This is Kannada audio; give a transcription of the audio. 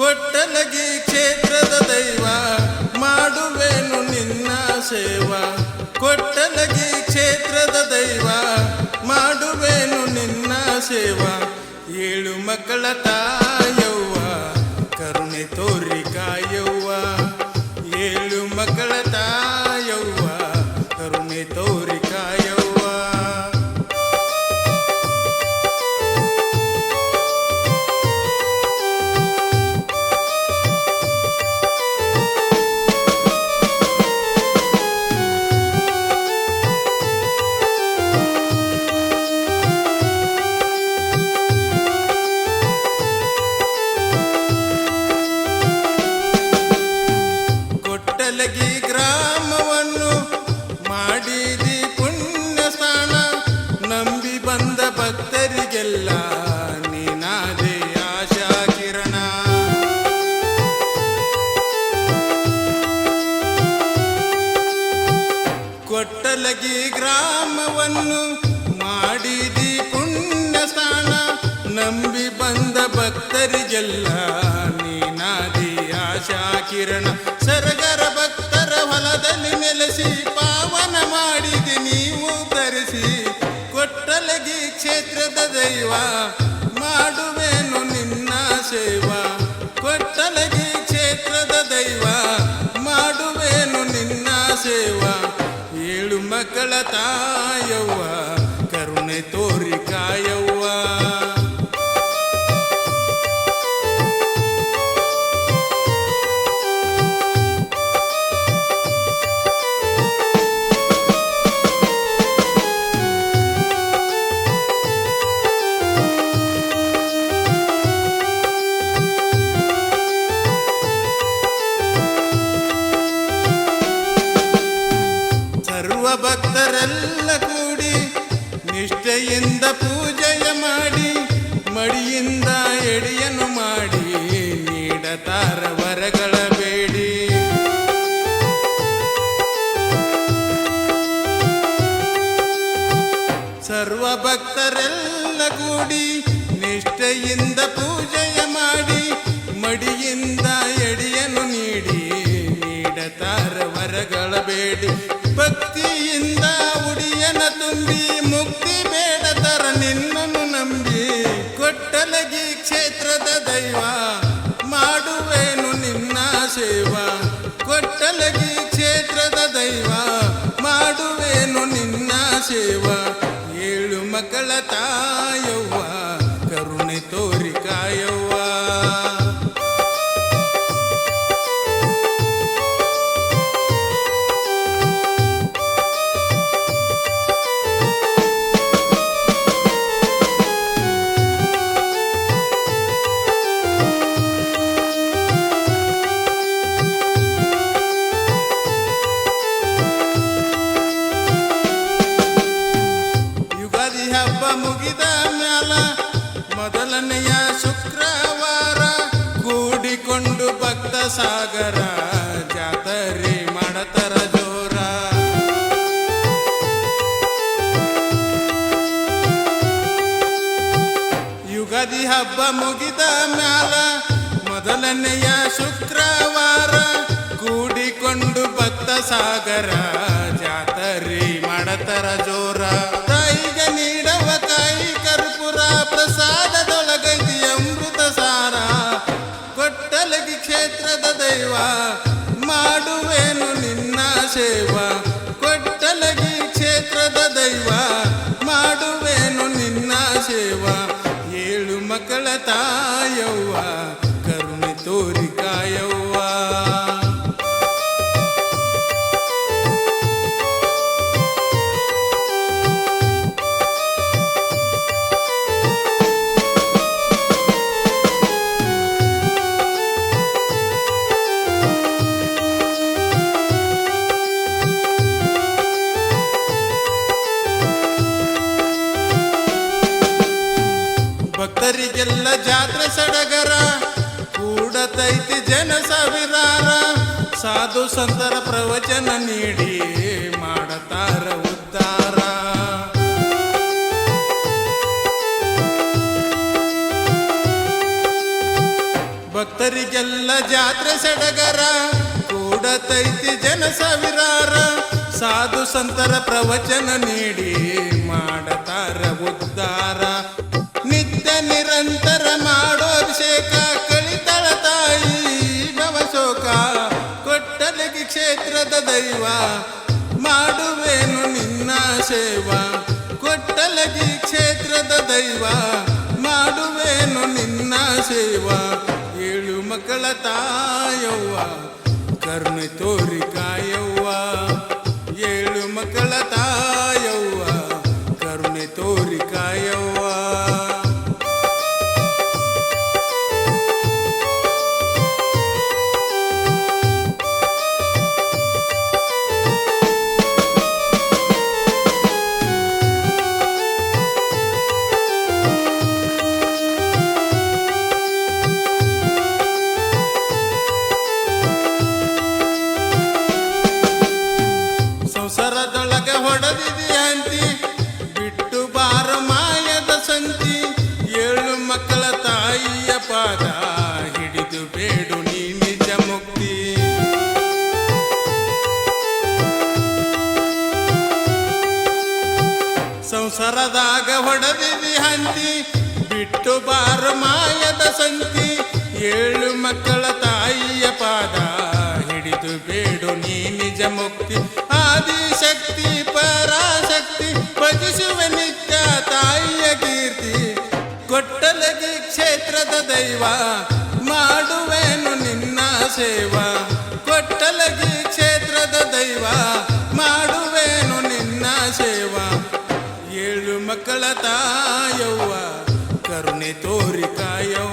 ಕೊಟ್ಟಲಗಿ ಕ್ಷೇತ್ರದ ದೈವ, ಮಾಡುವೆನು ನಿನ್ನ ಸೇವಾ. ಕೊಟ್ಟಲಗಿ ಕ್ಷೇತ್ರದ ದೈವ, ಮಾಡುವೆನು ನಿನ್ನ ಸೇವಾ. ಏಳು ಮಕ್ಕಳ ತಾಯವ್ವ, ಕರುಣೆ ತೋರಿ ಕೊಟ್ಟಲಗಿ ಗ್ರಾಮವನ್ನು ಮಾಡಿದಿ ಪುಣ್ಯ ಸ್ಥಾನ, ನಂಬಿ ಬಂದ ಭಕ್ತರಿಗೆಲ್ಲ ನೀನಾದಿ ಆಶಾ ಕಿರಣ. ಸರಗರ ಭಕ್ತರ ಹೊಲದಲ್ಲಿ ನೆಲೆಸಿ ಪಾವನ ಮಾಡಿದಿ ನೀವು ಧರಿಸಿ ಕೊಟ್ಟಲಗಿ ಕ್ಷೇತ್ರದ ದೈವ, ಮಾಡುವೆನು ನಿನ್ನ ಸೇವಾ. ಕೊಟ್ಟಲಗಿ ಮಕ್ಕಳ ತಾಯವ್ವ ಕರುಣೆ ತೋರಿ ಕಾಯವ್ವ. ನಿಷ್ಠೆಯಿಂದ ಪೂಜೆಯ ಮಾಡಿ, ಮಡಿಯಿಂದ ಎಡೆಯನ್ನು ಮಾಡಿ, ನೀಡತಾರ ವರಗಳ ಬೇಡಿ. ಸರ್ವ ಭಕ್ತರೆಲ್ಲ ಕೂಡಿ ನಿಷ್ಠೆಯಿಂದ ಪೂಜೆಯ ಮಾಡಿ, ಮಡಿಯಿಂದ ಎಡೆಯನ್ನು ನೀಡಿ, ನೀಡತಾರ ವರಗಳ ಬೇಡಿ. ಭಕ್ತಿಯಿಂದ ಕ್ಷೇತ್ರದ ದೈವ ಮಾಡುವೆನು ನಿನ್ನ ಸೇವಾ. ಕೊಟ್ಟಲಗಿ ಕ್ಷೇತ್ರದ ದೈವ ಮಾಡುವೆನು ನಿನ್ನ ಸೇವಾ. ಏಳು ಮಕ್ಕಳ ತಾಯವ್ವ ಮೊದಲನೆಯ ಶುಕ್ರವಾರ ಕೂಡಿಕೊಂಡು ಭಕ್ತ ಸಾಗರ ಜಾತರಿ ಮಾಡತರ ಜೋರ. ಯುಗಾದಿ ಹಬ್ಬ ಮುಗಿದ ಮ್ಯಾಲ ಮೊದಲನೆಯ ಶುಕ್ರವಾರ ಕೂಡಿಕೊಂಡು ಭಕ್ತ ಸಾಗರ ಜಾತರಿ ಮಾಡತರ ಜೋರ. ತಾಯಿಗೆ ನೀಡವ ಕಾಯಿ ಕರ್ಪುರ ಪ್ರಸಾದದೊಳಗೈತಿ ಕ್ಷೇತ್ರದ ದೈವ, ಮಾಡುವೆನು ನಿನ್ನ ಸೇವಾ. ಕೊಟ್ಟಲಗಿ ಕ್ಷೇತ್ರದ ದೈವ, ಮಾಡುವೆನು ನಿನ್ನ ಸೇವಾ. ಏಳು ಮಕ್ಕಳ ತಾಯವ್ವ, ಕರುಣೆ ತೋರಿ ಭಕ್ತರಿಗೆಲ್ಲ ಜಾತ್ರೆ ಸಡಗರ, ಕೂಡತೈತಿ ಜನ ಸಾವಿರಾರ. ಸಾಧು ಸಂತರ ಪ್ರವಚನ ನೀಡಿ ಮಾಡತಾರ ಉದ್ಧಾರ ಭಕ್ತರಿಗೆಲ್ಲ ಜಾತ್ರೆ ಸಡಗರ, ಕೂಡತೈತಿ ಜನ ಸಾವಿರಾರ. ಸಾಧು ಸಂತರ ಪ್ರವಚನ ನೀಡಿ ಮಾಡತಾರ ನಿರಂತರ ಮಾಡೋ ಅಭಿಷೇಕ ಕಳಿತಳ ತಾಯಿ, ನವಶೋಕ ಕೊಟ್ಟಲಗಿ ಕ್ಷೇತ್ರದ ದೈವ, ಮಾಡುವೇನು ನಿನ್ನ ಸೇವಾ ಕೊಟ್ಟಲಗಿ ಕ್ಷೇತ್ರದ ದೈವ, ಮಾಡುವೇನು ನಿನ್ನ ಸೇವಾ. ಏಳು ಮಕ್ಕಳ ತಾಯವ್ವ, ಕರ್ಣ ತೋರಿ ಕಾಯವ್ವ, ಏಳು ಮಕ್ಕಳ ತಾಯವ್ವ ಪಾದ ಹಿಡಿದು ಬೇಡು ನೀ ನಿಜ ಮುಕ್ತಿ. ಸಂಸಾರದಾಗ ಹೊಡೆದಿದಿ ಹಂತಿ ಬಿಟ್ಟು ಬಾರ ಮಾಯದ ಸಂತಿ. ಏಳು ಮಕ್ಕಳ ತಾಯಿಯ ಪಾದ ಹಿಡಿದು ಬೇಡು ನೀ ನಿಜ ಮುಕ್ತಿ. ಆದಿಶಕ್ತಿ ದೈವ ಮಾಡುವೆನು ನಿನ್ನ ಸೇವಾ. ಕೊಟ್ಟಲಗಿ ಕ್ಷೇತ್ರದ ದೈವ ಮಾಡುವೆನು ನಿನ್ನ ಸೇವಾ. ಏಳು ಮಕ್ಕಳ ತಾಯವ್ವ, ಕರುಣೆ ತೋರಿ ಕಾಯವ್ವ.